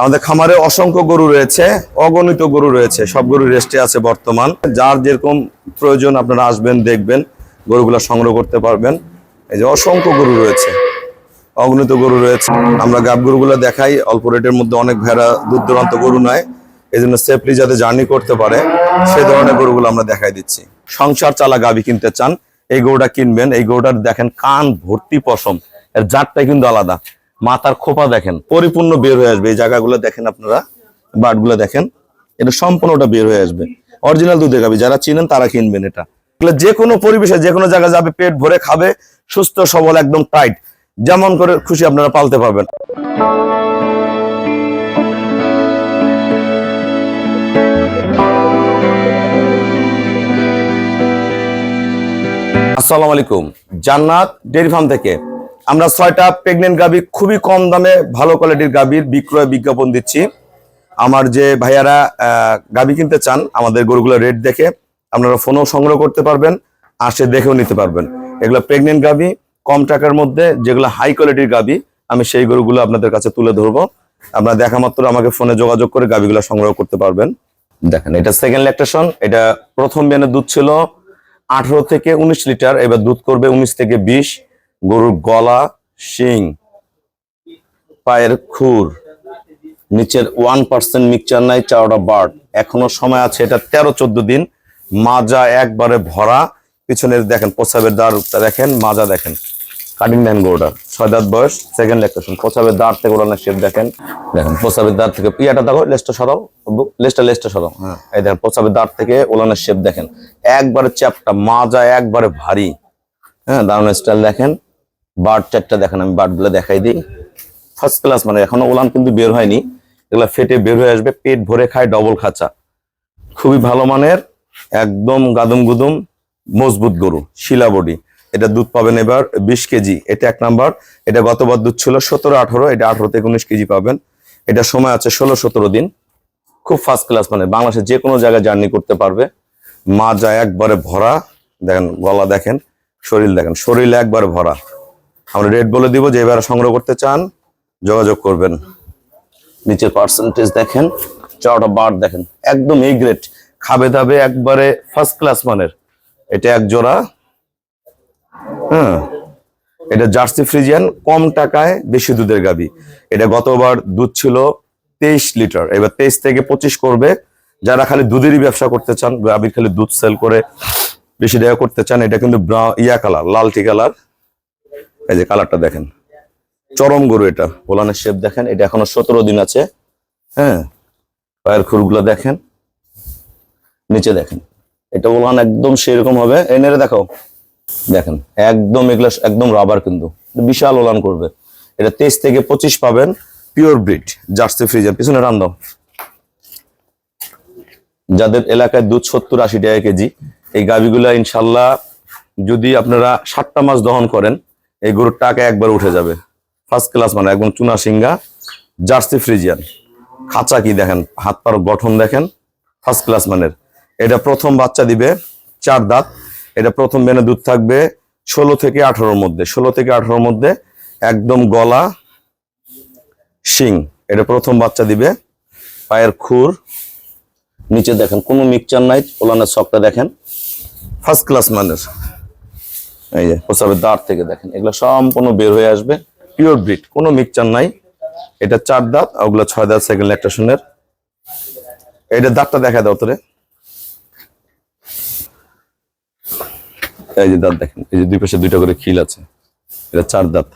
আমাদের খামারে অসংখ্য গরু রয়েছে, অগণিত গরু রয়েছে, সব গরু রেস্টে আছে বর্তমান। যার যেরকম প্রয়োজন আপনারা আসবেন, দেখবেন, গরুগুলো সংগ্রহ করতে পারবেন। এই যে অসংখ্য গরু রয়েছে, অগণিত গরু রয়েছে। আমরা গাব গরুগুলো দেখাই, অল্প রেটের মধ্যে অনেক ভেড়া দূর দূরান্ত গরু নয় এই জন্য সেফলি যাতে জার্নি করতে পারে, সে ধরনের গরুগুলো আমরা দেখাই দিচ্ছি। সংসার চালা গাবি কিনতে চান, এই গরুটা কিনবেন, এই গরুটার দেখেন কান ভর্তি পশম, এর জাতটাই কিন্তু আলাদা। মাথার খোপা দেখেন, পরিপূর্ণ বের হয়ে আসবে। এই জায়গাগুলো দেখেন আপনারা, বাটগুলো দেখেন, এটা সম্পূর্ণটা বের হয়ে আসবে। অরিজিনাল দুধে গাবি যারা চিনেন তারা কিনবেন এটা। যে কোনো পরিবেশে, যে কোনো জায়গায় যাবে, পেট ভরে খাবে, সুস্থ, সবল, একদম টাইট। যেমন করে খুশি আপনারা পালতে পারবেন। আসসালামু আলাইকুম। জান্নাত ডেয়ারি ফার্ম থেকে আমরা ছয়টা প্রেগনেন্ট গাবি খুবই কম দামে, ভালো কোয়ালিটির গাবির বিক্রয় বিজ্ঞাপন দিচ্ছি। আমার যে ভাইয়ারা গাবি কিনতে চান, আমাদের গরুগুলো রেট দেখে আপনারা ফোনও সংগ্রহ করতে পারবেন আসে দেখেও নিতে পারবেন। এগুলো প্রেগনেন্ট গাবি কম টাকার মধ্যে যেগুলো হাই কোয়ালিটির গাবি আমি সেই গরুগুলো আপনাদের কাছে তুলে ধরবো। আপনারা দেখা মাত্র আমাকে ফোনে যোগাযোগ করে গাবিগুলো সংগ্রহ করতে পারবেন। দেখেন, এটা সেকেন্ড ল্যাকটেশন এটা প্রথম বেনের দুধ ছিল আঠারো থেকে উনিশ লিটার, এবার দুধ করবে উনিশ থেকে বিশ। গরুর গলা শিং পায়ের খুর নিচের ওয়ান পার্সেন্ট মিক্সচার নাই চারটা বার্ড। এখনও সময় আছে এটা তেরো চোদ্দ দিন। মাজা একবারে ভরা। পিছনের দেখেন প্রসাবের দাঁড়টা দেখেন মাজা দেখেন। কাটিং দেন গরুটার। ছয় দাঁত বয়স সেকেন্ড লেকটেশন প্রসাবের দাঁড় থেকে ওড়ানোর শেপ দেখেন। দেখেন প্রসাবের দাঁড় থেকে পিয়াটা দেখো লেজটা সরাও লেজটা লেজটা সরাও। হ্যাঁ। এই দেখেন প্রসাবের দাঁড় থেকে ওলানের শেপ দেখেন। একবারে চ্যাপটা মাজা একবারে ভারী। হ্যাঁ দারুণ স্টাইল দেখেন। বার্ড চারটা দেখেন, আমি বার্ডগুলো দেখাই দিই। ফার্স্ট ক্লাস মানে এখনও ওলান কিন্তু বের হয়নি। এগুলা ফেটে বের হয়ে আসবে, পেট ভরে খায় ডবল খাঁচা। খুবই ভালো মানের, একদম গাদুম গুদুম মজবুত গরু, শিলা বডি। এটা দুধ পাবেন এবার বিশ কেজি, এটা এক নাম্বার। এটা গতবার দুধ ছিল সতেরো, আঠারো, এটা আঠারো থেকে উনিশ কেজি পাবেন। এটা সময় আছে ষোলো, সতেরো দিন। খুব ফার্স্ট ক্লাস মানে বাংলাদেশের যে কোনো জায়গায় জার্নি করতে পারবে। মা যায় একবারে ভরা, দেখেন, গলা দেখেন, শরীর দেখেন, শরীর একবারে ভরা। আমরা রেট বলে দিব যে এবারে সংগ্রহ করতে চান, যোগাযোগ করবেন। নিচের পার্সেন্টেজ দেখেন চারটা বার দেখেন, একদম এই গ্রেড খাবে দাবে একবারে ফার্স্ট ক্লাস মানের। এটা এক জোড়া। হ্যাঁ এটা জার্সি ফ্রিজিয়ান কম টাকায় বেশি দুধের গাবি। এটা গতবার দুধ ছিল তেইশ লিটার, এবার তেইশ থেকে পঁচিশ করবে। যারা খালি দুধেরই ব্যবসা করতে চান গাবির খালি দুধ সেল করে বেশি টাকা করতে চান, এটা কিন্তু ইয়া কালার লালটি কালার এই যে কালারটা দেখেন। চরম গরু এটা। ওলানের শেপ দেখেন, এটা এখনও সতেরো দিন আছে। হ্যাঁ পায়ের খুরগুলো দেখেন। নিচে দেখেন। এটা ওলান একদম সেরকম হবে। এনেরে দেখাও। দেখেন, একদম এগুলো একদম রাবার কিন্তু। বিশাল ওলান করবে। এটা তেইশ থেকে পঁচিশ পাবেন। পিওর ব্রিড জার্সি ফ্রিজের পিছনে রান দাও যাদের এলাকায় দুধ সত্তর আশি টাকা কেজি, এই গাভিগুলা ইনশাল্লাহ যদি আপনারা সাতটা মাস দহন করেন এই গরুর টাকা একবার উঠে যাবে। ফার্স্ট ক্লাস মানে একদম চুনা সিঙ্গা জার্সি ফ্রিজিয়ান খাঁচা কি দেখেন? হাত পার গঠন দেখেন। ফার্স্ট ক্লাস মানের। এটা প্রথম বাচ্চা দিবে, চার দাঁত। এটা প্রথম বেনে দুধ থাকবে ষোলো থেকে আঠারোর মধ্যে। ষোলো থেকে আঠারোর মধ্যে একদম গলা শিং এটা প্রথম বাচ্চা দিবে, পায়ের খুর। নিচে দেখেন, কোনো মিক্সচার নাই, ওলানের শখটা দেখেন। ফার্স্ট ক্লাস মানের। এই যে প্রসাবের দাঁত থেকে দেখেন, এগুলো সম্পূর্ণ বের হয়ে আসবে। পিওর ব্রিড কোনো মিক্সচার নাই। এটা চার দাঁত ওগুলো ছয় দাঁত সেকেন্ড ল্যাকটেশনের এটা দাঁতটা দেখা দাও তোরে। এই যে দাঁত দেখেন, এই যে দুই পাশে দুইটা করে খিল আছে। এটা চার দাঁত।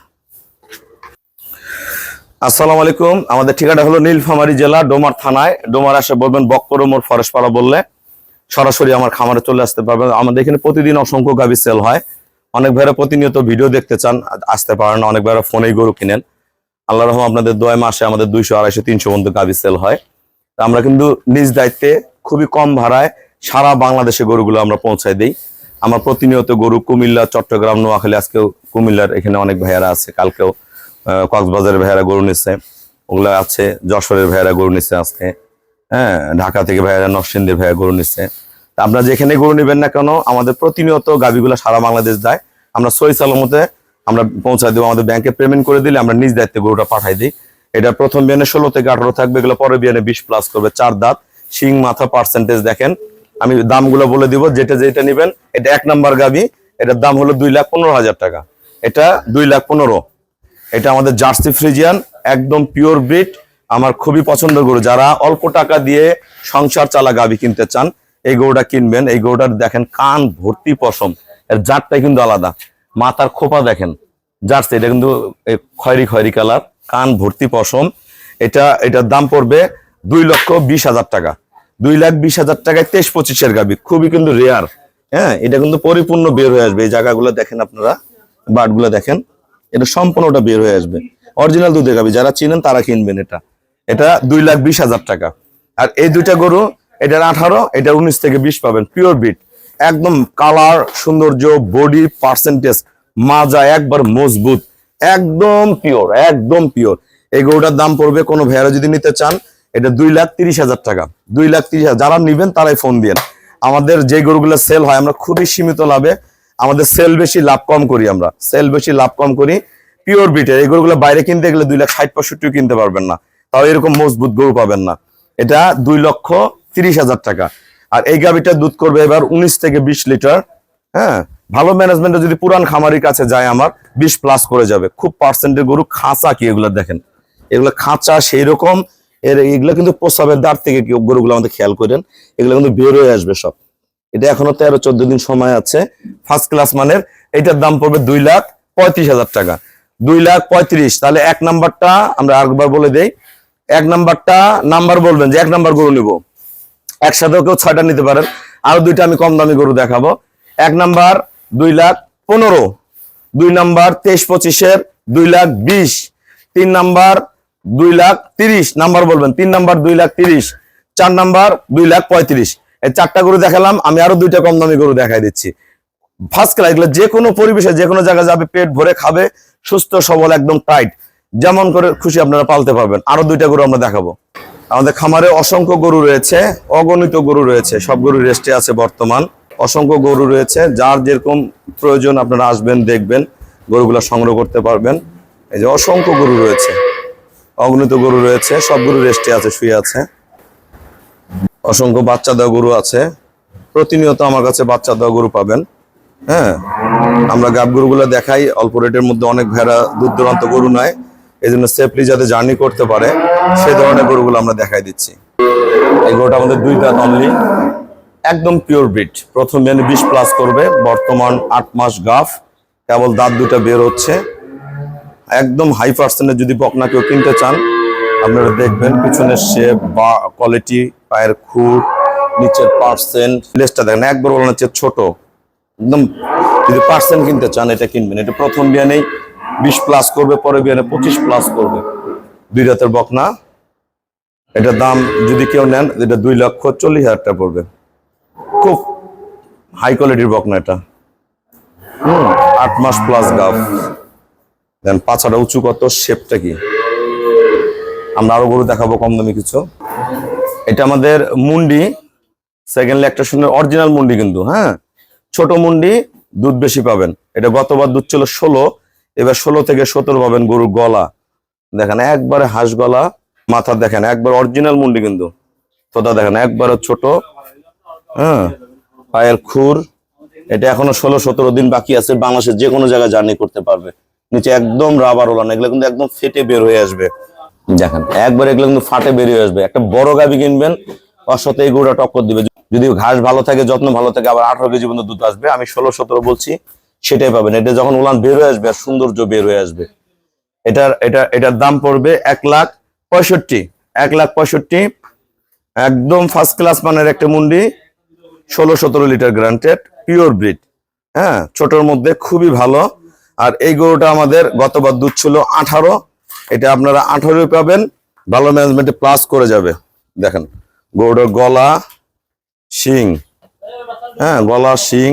আসসালামু আলাইকুম, আমাদের ঠিকানা হলো নীলফামারী জেলা, ডোমার থানায়। ডোমার আসে বলবেন বক্কর মোড় ফরেস্ট পাড়া বললে। সরাসরি আমার খামারে চলে আসতে পারবেন। আমাদের এখানে প্রতিদিন অসংখ্য গাভি সেল হয়। অনেক ভাইরা প্রতিনিয়ত ভিডিও দেখতে চান আসতে পারেন অনেক ভাইরা ফোনেই গরু কিনেন। আল্লাহ রহম আপনাদের দয় মাসে আমাদের দুইশো, আড়াইশো, তিনশো পর্যন্ত গাভি সেল হয়। আমরা কিন্তু নিজ দায়িত্বে খুবই কম ভাড়ায় সারা বাংলাদেশে গরুগুলো আমরা পৌঁছায় দিই। আমার প্রতিনিয়ত গরু কুমিল্লা, চট্টগ্রাম, নোয়াখালী, আজকেও কুমিল্লার এখানে অনেক ভাইয়ারা আছে, কালকেও কক্সবাজারের ভাইয়ারা গরু নিচ্ছে। ওগুলো আছে, যশোরের ভাইয়ারা গরু নিচ্ছে আজকে। হ্যাঁ ঢাকা থেকে ভাইয়ারা নরসিংদীর ভাইয়া গরু নিচ্ছে। আপনারা যেখানে গরু নেবেন না কেন, আমাদের প্রতিনিয়ত গাভিগুলো সারা বাংলাদেশ দেয় আমরা সই সালামতে আমরা পৌঁছায় দেবো, আমাদের ব্যাংকে পেমেন্ট করে দিলে আমরা নিজ দায়িত্বে গরুটা পাঠাই দিই। এটা প্রথম বিয়ানে ষোলো থেকে আঠারো থাকবে, এগুলো পরে বিয়ানে বিশ প্লাস করবে, চার দাঁত, শিং, মাথা পার্সেন্টেজ দেখেন। আমি দামগুলো বলে দিব, যেটা যেটা নেবেন, এটা এক নাম্বার গাবি এটার দাম হলো দুই লাখ পনেরো হাজার টাকা। এটা দুই লাখ পনেরো। এটা আমাদের জার্সি ফ্রিজিয়ান, একদম পিওর ব্রিড আমার খুবই পছন্দের গরু। যারা অল্প টাকা দিয়ে সংসার চালা গাবি কিনতে চান এই গরুটা কিনবেন, এই গরুটার দেখেন কান ভর্তি পশম, এর জাতটাই কিন্তু আলাদা। মাথার খোপা দেখেন, জার্সি, এটা কিন্তু খয়রি খয়েরি কালার, কান ভর্তি পশম। এটা, এটার দাম পড়বে দুই লক্ষ বিশ হাজার টাকা। দুই লাখ বিশ হাজার টাকায় তেইশ পঁচিশের গাবি খুবই কিন্তু রেয়ার হ্যাঁ এটা কিন্তু পরিপূর্ণ বের হয়ে আসবে। এই জায়গাগুলো দেখেন আপনারা, বাটগুলো দেখেন, এটা সম্পূর্ণটা বের হয়ে আসবে। অরিজিনাল দুধের গাবি যারা চিনেন তারা কিনবেন এটা। এটা দুই লাখ বিশ হাজার টাকা। আর এই দুইটা গরু এটার আঠারো, এটার উনিশ থেকে বিশ পাবেন পিওর বিট একদম কালার সৌন্দর্য বডি পার্সেন্টেজ মাজা একবার মজবুত। একদম পিওর একদম পিওর এই গরুটার দাম পড়বে কোনো ভেড়া যদি নিতে চান, এটা দুই লাখ তিরিশ হাজার টাকা। দুই লাখ তিরিশ হাজার। যারা নিবেন, তারাই ফোন দিয়েন। আমাদের যে গরুগুলো সেল হয়, আমরা খুবই সীমিত লাভে আমাদের সেল বেশি লাভ কম করি আমরা। সেল বেশি লাভ কম করি পিওর বিটের এই গরুগুলো বাইরে কিনতে গেলে দুই লাখ ষাট, পঁয়ষট্টিও কিনতে পারবেন না। তাও এরকম মজবুত গরু পাবেন না। এটা দুই লক্ষ তিরিশ হাজার টাকা। আর এই গাভিটা দুধ করবে এবার উনিশ থেকে বিশ লিটার। হ্যাঁ ভালো ম্যানেজমেন্টে যদি পুরান খামারির কাছে যায় আমার, বিশ প্লাস করে যাবে। খুব পার্সেন্টের গরু খাঁচা কি এগুলো দেখেন? এগুলো খাঁচা সেই রকম এর এগুলো কিন্তু প্রস্রাবের দাঁড় থেকে গরুগুলো আমাদের খেয়াল করেন? এগুলো কিন্তু বের হয়ে আসবে সব। এটা এখনও তেরো, চোদ্দ দিন সময় আছে। ফার্স্ট ক্লাস মানের, এটার দাম পড়বে দুই লাখ পঁয়ত্রিশ হাজার টাকা। দুই লাখ পঁয়ত্রিশ, তাহলে এক নাম্বারটা আমরা আরেকবার বলে দেই। এক নাম্বারটা, নাম্বার বলবেন যে এক নাম্বার গরু নিব। একসাথেও কেউ ছয়টা নিতে পারেন। আরও দুইটা আমি কম দামি গরু দেখাবো। এক নাম্বার, দুই লাখ পনেরো। দুই নাম্বার, তেইশ পঁচিশের দুই লাখ বিশ। তিন নাম্বার, দুই লাখ তিরিশ। নাম্বার বলবেন, তিন নাম্বার, দুই লাখ তিরিশ। চার নাম্বার, দুই লাখ পঁয়ত্রিশ। এই চারটা গরু দেখালাম, আমি আরও দুইটা কম দামি গরু দেখাই দিচ্ছি। ফার্স্ট ক্লাস এগুলো যে কোনো পরিবেশে, যে কোনো জায়গায় যাবে, পেট ভরে খাবে, সুস্থ, সবল, একদম টাইট যেমন করে খুশি আপনারা পালতে পারবেন। আরও দুইটা গরু আমরা দেখাবো। আমাদের খামারে অসংখ্য গরু রয়েছে, অগণিত গরু রয়েছে, সব গরু রেস্টে আছে বর্তমান। অসংখ্য গরু রয়েছে, যার যেরকম প্রয়োজন আপনারা আসবেন, দেখবেন, গরুগুলো সংগ্রহ করতে পারবেন। এই যে অসংখ্য গরু রয়েছে, অগণিত গরু রয়েছে, সব গরু রেস্টে আছে, শুয়ে আছে। অসংখ্য বাচ্চা দেওয়া গরু আছে, প্রতিনিয়ত আমার কাছে বাচ্চা দেওয়া গরু পাবেন হ্যাঁ? আমরা গাব গরুগুলো দেখাই, অল্প রেটের মধ্যে অনেক ভেড়া দূর দূরান্ত গরু নয় এই জন্য সেফলি যাতে জার্নি করতে পারে সে ধরনের গরুগুলো আমরা দেখাই দিচ্ছি। এই গরুটা আমাদের দুই দাঁত অনলি একদম পিওর ব্রিড প্রথম বিয়ানে বিশ প্লাস করবে, বর্তমান আট মাস গাফ কেবল দাঁত দুটা বের হচ্ছে। একদম হাই পার্সেন্টের যদি বকনা কেউ কিনতে চান, আপনারা দেখবেন পিছনের শেপ বা কোয়ালিটি পায়ের খুর নিচের পার্সেন্ট লেসটা দেখেন, একবার বলেন হচ্ছে ছোট। একদম যদি পার্সেন্ট কিনতে চান, এটা কিনবেন। এটা প্রথম বিয়ানেই বিশ প্লাস করবে পরে বিয়ানে পঁচিশ প্লাস করবে। দুই রাতের বকনা। এটার দাম যদি কেউ নেন, এটা দুই লক্ষ চল্লিশ হাজার টাকা পড়বে। খুব হাই কোয়ালিটির বকনা এটা। হুম, আট মাস প্লাস গাফ দেন পাছাটা উঁচু কত শেপটা কি? আমরা আরও গরু দেখাবো কম দামি কিছু। এটা আমাদের মুন্ডি। সেকেন্ড একটা শুনে অরিজিনাল মুন্ডি কিন্তু হ্যাঁ? ছোট মুন্ডি, দুধ বেশি পাবেন। এটা গতবার দুধ ছিল ষোলো এবার ষোলো থেকে সতেরো পাবেন গরুর গলা। দেখেন, একবারে হাঁস গলা, মাথা দেখেন, একবার অরিজিনাল মুন্ডি কিন্তু। তোতা দেখেন একবারে ছোট। হ্যাঁ পায়ের খুর। এটা এখনও ষোলো সতেরো দিন বাকি আছে, বাংলাদেশের যে কোনো জায়গায় জার্নি করতে পারবে। নিচে একদম রাবার ওলান, এগুলো কিন্তু একদম ফেটে বের হয়ে আসবে। দেখেন, একবার এগুলো কিন্তু ফাটে বেরিয়ে আসবে। একটা বড় গাবি কিনবেন সাথে এই গরুটা টক্কর দিবে। যদি ঘাস ভালো থাকে, যত্ন ভালো থাকে, আবার আঠারো কেজি পর্যন্ত দুধ আসবে। আমি ষোলো সতেরো বলছি সেটাই পাবেন। এটা যখন উলান বের হয়ে আসবে আর সৌন্দর্য বের হয়ে আসবে। এটার, এটা, এটার দাম পড়বে এক লাখ পঁয়ষট্টি। এক লাখ পঁয়ষট্টি, একদম ফার্স্ট ক্লাস মানের একটা মুন্ডি, ষোলো সতেরো লিটার গ্রান্টেড পিওর ব্রিড হ্যাঁ ছোটর মধ্যে খুবই ভালো। আর এই গরুটা আমাদের গতবার দুধ ছিল আঠারো। এটা আপনারা আঠারো পাবেন। ভালো ম্যানেজমেন্টে প্লাস করে যাবে। দেখেন গরুটার গলা শিং। হ্যাঁ গলা শিং,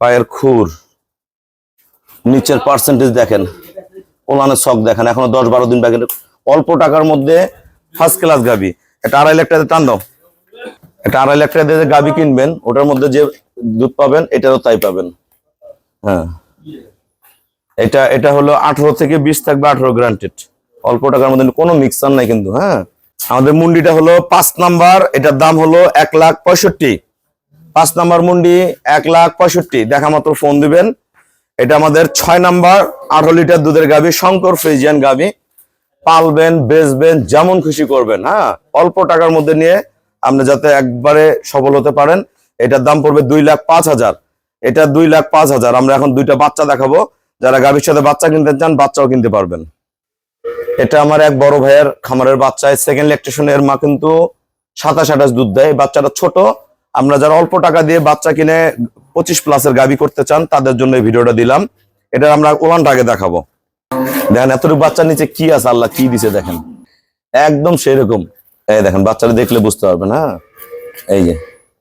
পায়ের খুর। নিচের পার্সেন্টেজ দেখেন। ওলানের শখ দেখেন, এখনও দশ বারো দিন বাকি। অল্প টাকার মধ্যে ফার্স্ট ক্লাস গাবি। এটা আড়াই লাখ টাকা টান দাও। এটা আড়াই লাখ টাকা দিয়ে গাবি কিনবেন, ওটার মধ্যে যে দুধ পাবেন, এটারও তাই পাবেন। হ্যাঁ। এটা এটা হলো আঠারো থেকে বিশ থাকবে আঠারো গ্রান্টেড অল্প টাকার মধ্যে কোনো মিক্সার নাই কিন্তু হ্যাঁ। আমাদের মুন্ডিটা হলো পাঁচ নাম্বার, এটার দাম হলো এক লাখ পঁয়ষট্টি। পাঁচ নাম্বার মুন্ডি এক লাখ পঁয়ষট্টি। দেখা মাত্র ফোন দিবেন। এটা আমাদের ছয় নাম্বার আঠারো লিটার দুধের গাভি, শঙ্কর ফ্রিজিয়ান গাভি। পালবেন, বেচবেন, যেমন খুশি করবেন হ্যাঁ? অল্প টাকার মধ্যে নিয়ে আপনি যাতে একবারে সফল হতে পারেন। এটার দাম পড়বে দুই লাখ পাঁচ হাজার। এটা দুই লাখ পাঁচ হাজার। আমরা এখন দুইটা বাচ্চা দেখাবো। যারা গাভীর সাথে বাচ্চা কিনতে চান, বাচ্চাও কিনতে পারবেন। এটা আমার এক বড় ভাইয়ের খামারের বাচ্চা। সেকেন্ড ল্যাকটেশন এর মা কিন্তু সাতাশ আঠাশ দুধ দেয়। বাচ্চাটা ছোট। আমরা যারা অল্প টাকা দিয়ে বাচ্চা কিনে পঁচিশ প্লাসের গাভী করতে চান, তাদের জন্য এই ভিডিওটা দিলাম। এটা আমরা ওলানটা আগে দেখাবো। দেখেন, এতটুকু বাচ্চার নিচে কি আছে? আল্লাহ কি দিছে দেখেন। একদম সেরকম। এই দেখেন, বাচ্চাটা দেখলে বুঝতে পারবেন হ্যাঁ? এই যে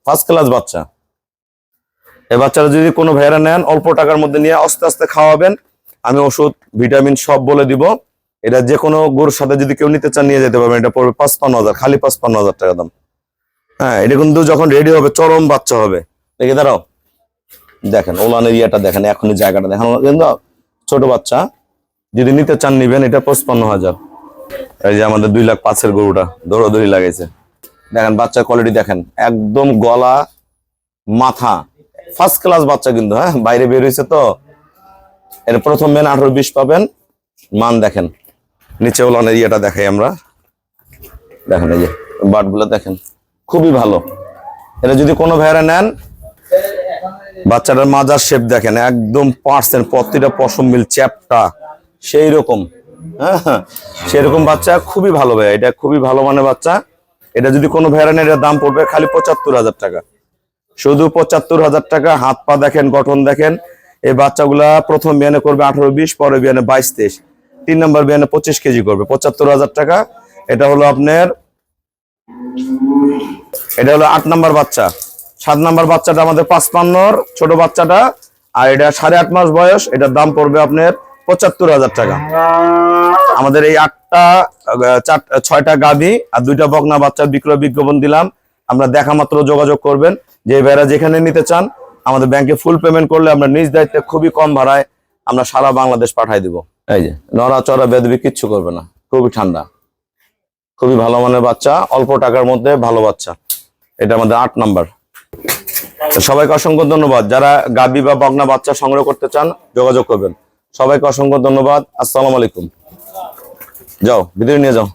ফার্স্ট ক্লাস বাচ্চা। এই বাচ্চারা যদি কোনো ভাইয়েরা নেন, অল্প টাকার মধ্যে নিয়ে আস্তে আস্তে খাওয়াবেন, আমি ওষুধ, ভিটামিন সব বলে দিব। এটা যে কোনো গরুর সাথে যদি কেউ নিতে চান, নিয়ে যেতে পারবেন। এটা পড়বে পাঁচপান্ন হাজার, খালি পাঁচপান্ন হাজার টাকা দাম। হ্যাঁ এটা কিন্তু যখন রেডি হবে, চরম বাচ্চা হবে। দেখে দাঁড়াও। দেখেন ওলান এরিয়াটা দেখেন, এখনই জায়গাটা দেখেন। কিন্তু ছোট বাচ্চা, যদি নিতে চান নিবেন, এটা পঁচপান্ন হাজার। এই যে আমাদের দুই লাখ পাঁচের গরুটা, দৌড়াদৌড়ি লাগাইছে। দেখেন, বাচ্চার কোয়ালিটি দেখেন, একদম গলা, মাথা ফার্স্ট ক্লাস বাচ্চা কিন্তু হ্যাঁ? বাইরে বের হয়েছে তো। এর প্রথম মেন আঠারো বিশ পাবেন। মান দেখেন, নিচে ওলান এরিয়াটা দেখাই আমরা। দেখেন, এই যে বাটগুলো দেখেন, খুবই ভালো। এটা যদি কোনো ভাইরা নেন বাচ্চাটার মাজার শেপ দেখেন, একদম পার্সেন্ট প্রতিটা পশম মিল চ্যাপটা সেই রকম হ্যাঁ সেরকম বাচ্চা খুবই ভালো ভাই এটা খুবই ভালো মানে বাচ্চা। এটা যদি কোনো নেন দাম পড়বে খালি পঁচাত্তর হাজার টাকা। শুধু পঁচাত্তর হাজার টাকা, হাত পা দেখেন, গঠন দেখেন। এই বাচ্চাগুলা প্রথম বিয়ানে করবে আঠারো বিশ পরে বিয়ানে বাইশ তেইশ তিন নম্বর বিয়ানে পঁচিশ কেজি করবে, পঁচাত্তর হাজার টাকা। এটা হলো আপনার, এটা হলো আট নাম্বার বাচ্চা। সাত নাম্বার বাচ্চাটা আমাদের পাঁচপান্নর ছোট বাচ্চাটা, আর এটা সাড়ে আট মাস বয়স, এটার দাম পড়বে আপনার পঁচাত্তর হাজার টাকা। আমাদের এই আটটা ছয়টা গাভী আর দুইটা বকনা বাচ্চার বিক্রয় বিজ্ঞাপন দিলাম। আমরা দেখা মাত্র যোগাযোগ করবেন। যে ভাইরা যেখানে নিতে চান, আমাদের ব্যাংকে ফুল পেমেন্ট করলে আমরা নিজ দায়িত্বে খুবই কম ভাড়ায় আমরা সারা বাংলাদেশ পাঠাই দিব। এই যে, নড়াচড়া বেদবি কিচ্ছু করবে না, খুবই ঠান্ডা। খুবই ভালো মানের বাচ্চা, অল্প টাকার মধ্যে ভালো বাচ্চা। এটা আমাদের আট নাম্বার। সবাইকে অসংখ্য ধন্যবাদ। যারা গাবি বা বগনা বাচ্চা সংগ্রহ করতে চান, যোগাযোগ করবেন। সবাইকে অসংখ্য ধন্যবাদ। আসসালাম আলাইকুম। যাও, ভিতরে নিয়ে যাও।